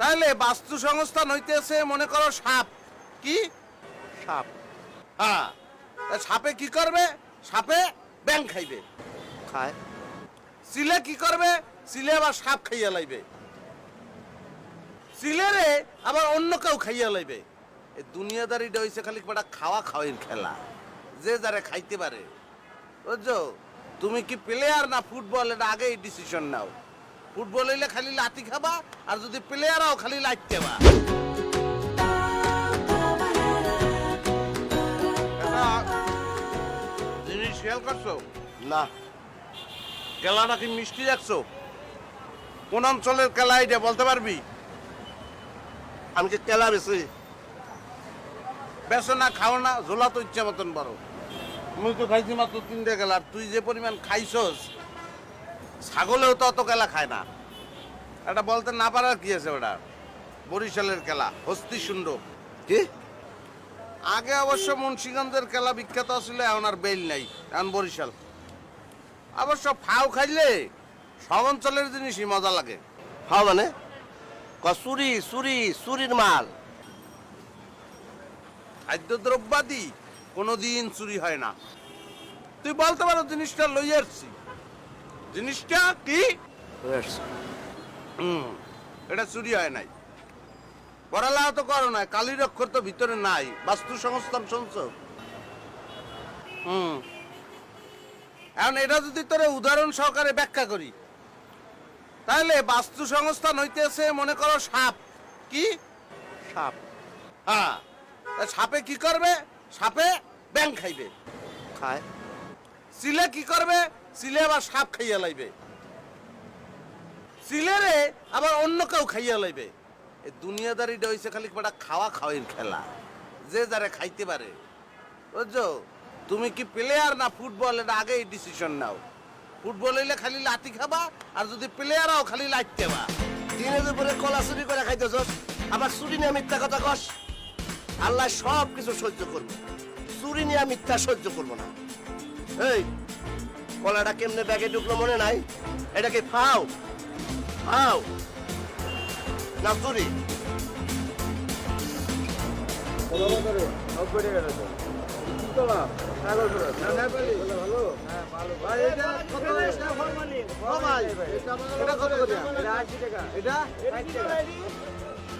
তাহলে বাস্তু সংস্থান হইতেছে মনে করো সাপ। কি? সাপ। হ্যাঁ। তা সাপে কি করবে? সাপে ব্যাং খাইবে। খায়। সিলে কি করবে? সিলে আবার সাপ খাইয়া লাইবে। সিলেরে আবার অন্য কেউ খাইয়া লাইবে। এই দুনিয়াদারিটা হইছে খালি একটা খাওয়া খাওয়াইর খেলা। যে যারে খাইতে পারে। বুঝছ? তুমি কি প্লেয়ার না ফুটবল এটা আগেই ডিসিশন নাও। ফুটবল হইলে খালি লাতি খাবা আর যদি প্লেয়ারও খালি লাইতে বা জিনিস খেয়াল করছ না। কেলাটা কি মিষ্টি রাখছো কোন অঞ্চলের কেলা এটা বলতে পারবি? আমি কি কেলা বেশি? বেসো না খাও না ঝোলা তো ইচ্ছা মতন বড়। আমি তো খাইছি মাত্র তিনটে কেলা আর তুই যে পরিমাণ খাইছস ছাগলেও তো অত কেলা খায় না। এটা বলতে না পারার কি আছে ওটা? বরিশালের কেলা হস্তি সুন্দর কি? আগে অবশ্য মুন্সিগঞ্জের কেলা বিখ্যাত ছিল এখন আর বেল নাই এখন বরিশাল। অবশ্য ফাও খাইলে সব অঞ্চলের জিনিসই মজা লাগে। হ্যাঁ মানে? ক চুরি চুরি চুরির মাল। খাদ্যদ্রব্যাদি কোনোদিন চুরি হয় না। তুই বলতে পারো জিনিসটা লই আসছি জিনিসটা কি? এটা চুরি হয় নাই। পড়ালেখা তো করো নাই কালির অক্ষর তো ভিতরে নাই বাস্তু সংস্থান শুনছ? হুম। এখন এটা যদি তোরে উদাহরণ সহকারে ব্যাখ্যা করি তাহলে বাস্তু সংস্থান হইতেছে মনে করো সাপ। কি? সাপ। হ্যাঁ সাপে কি করবে? সাপে ব্যাং খাইবে। খায়। সিলে কি করবে? সিলে আবার সাপ খাইয়া লাইবে। সিলেরে আবার অন্য কেউ খাইয়া লাইবে। এই দুনিয়াদারিটা হইছে খালি একটা খাওয়া খাওয়াইর খেলা। যে যারে খাইতে পারে। বুঝছ? তুমি কি প্লেয়ার না ফুটবল এটা আগেই ডিসিশন নাও। ফুটবল হইলে খালি লাতি খাবা, আর যদি প্লেয়ারও খালি লাইতে বা দিনে দুপুরে কলা চুরি করে খাইতেছ, আবার চুরি নিয়ে মিথ্যা কথা কস। আল্লাহ সব কিছু সহ্য করব। চুরি নিয়ে মিথ্যা সহ্য করব না। এই কলাটা কেমনে ব্যাগে ঢুকলো মনে নাই? এটা কি ফাও? ফাও? না চুরি।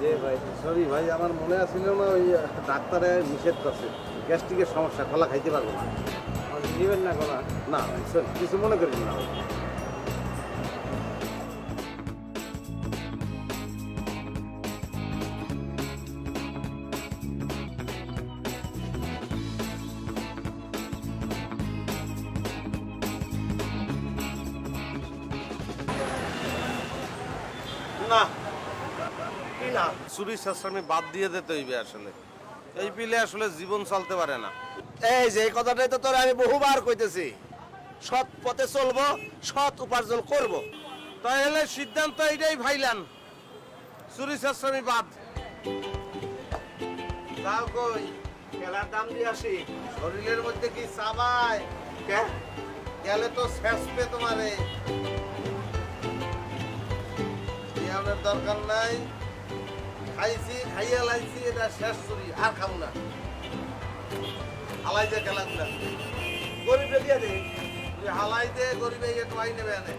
যে ভাই সরি ভাই আমার মনে আছিল না ওই ডাক্তারে নিষেধ করছে। গ্যাস্ট্রিকের সমস্যা কলা খাইতে পারব না। নিবেন না কলা না কিছু মনে করিস না। না চুরি শাস্ত্রামি বাদ দিয়ে দিতে হইবে আসলে। এই পিলে আসলে জীবন চলতে পারে না। এই যে এই কথাটাই তো তোর আমি বহুবার কইতেছি। সৎ পথে চলবো সৎ উপার্জন করব। তাহলে সিদ্ধান্ত এইটাই ভাইলান চুরি শাস্ত্রামি বাদ। তাও কই খেলার দাম দিয়ে আসি। শরীরের মধ্যে কি চাবায় গেলে তো শেষপে তোমারে। ব্যায়ামের দরকার নাই। খাইছি, খাইয়া লাইছি এটা শেষ করি, আর খাব না। হালাই যে না। গরিবে দিয়ে দে। হালাইতে হালাই দে গরিবে ইয়ে আই নেবে আনে